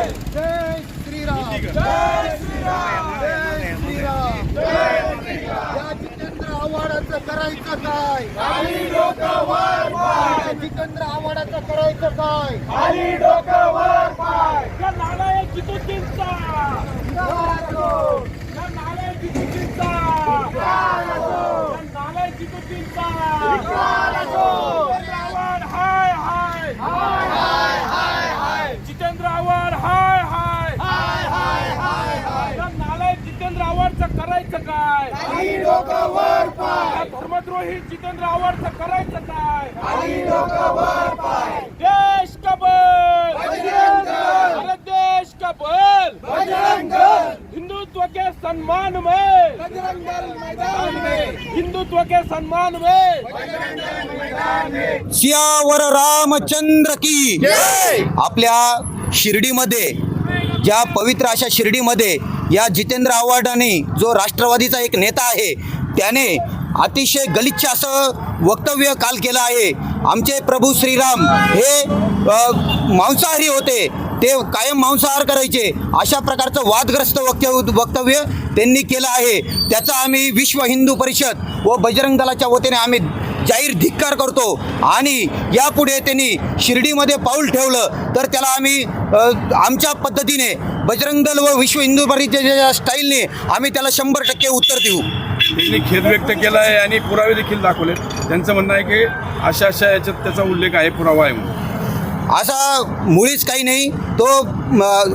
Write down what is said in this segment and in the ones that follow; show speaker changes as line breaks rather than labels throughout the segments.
जय श्रीराम जय श्रीराम जय श्रीराम या जितेंद्र आव्हाडाचं करायचं काय या जितेंद्र आव्हाडाचं करायचं काय
या नालायक जितुद्दीनचा या नालायक जितुद्दीनचा या नालायक जितुद्दीनचा जितेंद्र आव्हाड हाय हाय जितेंद्र आव्हाड हाय हाय या नालायक जितेंद्र आव्हाडचं करायचं काय? या धर्मद्रोही जितेंद्र आव्हाडचं करायचं काय? देश का बल? अरे देश का बल? हिंदुत्व के सम्मान में। हिंदुत्व के सम्मान में।
सियावर रामचंद्र की आपल्या शिर्डीमध्ये ज्या पवित्र अशा शिर्डीमध्ये या जितेंद्र आव्हाडाने जो राष्ट्रवादीचा एक नेता आहे त्याने अतिशय गलिच्छ असं वक्तव्य काल केलं आहे. आमचे प्रभू श्रीराम हे मांसाहारी होते. ते कायम मांसाहार करायचे. अशा प्रकारचं वादग्रस्त वक्तव्य वक्तव्य त्यांनी केलं आहे. त्याचा आम्ही विश्व हिंदू परिषद व बजरंग दलाच्या वतीने आम्ही जाहीर धिक्कार करतो. आणि यापुढे त्यांनी शिर्डीमध्ये पाऊल ठेवलं तर त्याला आम्ही आमच्या पद्धतीने बजरंग दल व विश्व हिंदू परिषदेच्या स्टाईलने आम्ही त्याला शंभर टक्के उत्तर देऊ.
त्यांनी खेद व्यक्त केला आहे आणि पुरावे देखील दाखवले त्यांचं म्हणणं आहे की अशा अशा याच्यात त्याचा उल्लेख आहे पुरावा आहे म्हणून.
असा मुळीच काही नाही. तो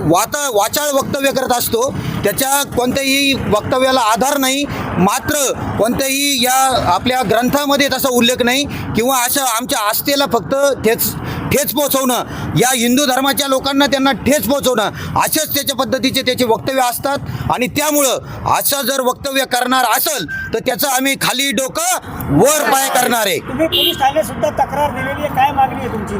वाता वाचाळ वक्तव्य करत असतो. त्याच्या कोणत्याही वक्तव्याला आधार नाही. मात्र कोणत्याही या आपल्या ग्रंथामध्ये तसा उल्लेख नाही. किंवा अशा आमच्या आस्थेला फक्त तेच ठेच पोचवणं या हिंदू धर्माच्या लोकांना त्यांना ठेच पोचवणं अशाच त्याच्या पद्धतीचे त्याचे वक्तव्य असतात. आणि त्यामुळं असं जर वक्तव्य करणार असेल तर त्याचं आम्ही खाली डोकं वर पाय करणार आहे.
तुम्ही पोलीस ठाण्यात सुद्धा तक्रार दिलेली आहे. काय मागणी आहे तुमची?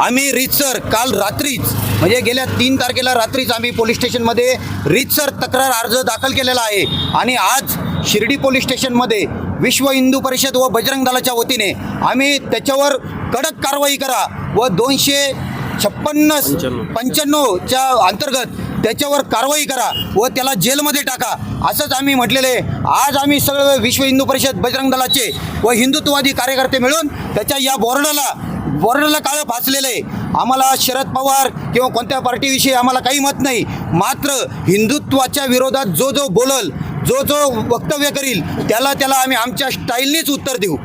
आम्ही रीतसर काल रात्रीच म्हणजे गेल्या तीन तारखेला रात्रीच आम्ही पोलीस स्टेशनमध्ये रीतसर तक्रार अर्ज दाखल केलेला आहे. आणि आज शिर्डी पोलीस स्टेशनमध्ये विश्व हिंदू परिषद व बजरंग दलाच्या वतीने आम्ही त्याच्यावर कडक कारवाई करा व दोनशे छप्पन्न पंच्याण्णवच्या अंतर्गत त्याच्यावर कारवाई करा व त्याला जेलमध्ये टाका. असंच आम्ही म्हटलेलं आहे. आज आम्ही सगळं विश्व हिंदू परिषद बजरंग दलाचे व हिंदुत्ववादी कार्यकर्ते मिळून त्याच्या या बोर्डाला बोर्डाला काळं फासलेलं आहे. आम्हाला शरद पवार किंवा कोणत्या पार्टीविषयी आम्हाला काही मत नाही. मात्र हिंदुत्वाच्या विरोधात जो जो बोलल जो जो वक्तव्य करील त्याला त्याला आम्ही आमच्या स्टाईलनीच उत्तर देऊ.